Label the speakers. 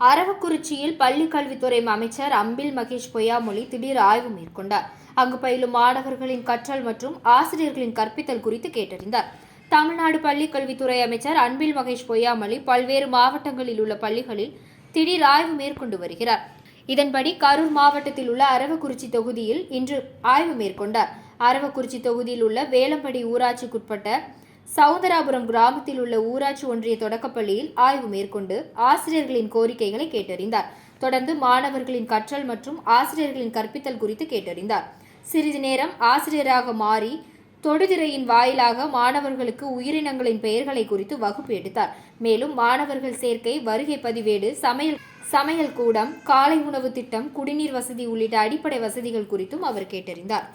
Speaker 1: அரவக்குறிச்சியில் பள்ளி கல்வித்துறை அமைச்சர் அம்பில் மகேஷ் பொய்யாமொழி திடீர் ஆய்வு மேற்கொண்டார். அங்கு பயிலும் மாணவர்களின் கற்றல் மற்றும் ஆசிரியர்களின் கற்பித்தல் குறித்து கேட்டறிந்தார். தமிழ்நாடு பள்ளிக் கல்வித்துறை அமைச்சர் அன்பில் மகேஷ் பொய்யாமொழி பல்வேறு மாவட்டங்களில் உள்ள பள்ளிகளில் திடீர் ஆய்வு மேற்கொண்டு வருகிறார். இதன்படி கரூர் மாவட்டத்தில் உள்ள அரவக்குறிச்சி தொகுதியில் இன்று ஆய்வு மேற்கொண்டார். அரவக்குறிச்சி தொகுதியில் உள்ள வேலம்படி ஊராட்சிக்குட்பட்ட சவுந்தராபுரம் கிராமத்தில் உள்ள ஊராட்சி ஒன்றிய தொடக்கப்பள்ளியில் ஆய்வு மேற்கொண்டு ஆசிரியர்களின் கோரிக்கைகளை கேட்டறிந்தார். தொடர்ந்து மாணவர்களின் கற்றல் மற்றும் ஆசிரியர்களின் கற்பித்தல் குறித்து கேட்டறிந்தார். சிறிது நேரம் ஆசிரியராக மாறி தொடுதிரையின் வாயிலாக மாணவர்களுக்கு உயிரினங்களின் பெயர்களை குறித்து வகுப்பு எடுத்தார். மேலும் மாணவர்கள் சேர்க்கை வருகை பதிவேடு சமையல் சமையல் கூடம் காலை உணவு திட்டம் குடிநீர் வசதி உள்ளிட்ட அடிப்படை வசதிகள் குறித்தும் அவர் கேட்டறிந்தார்.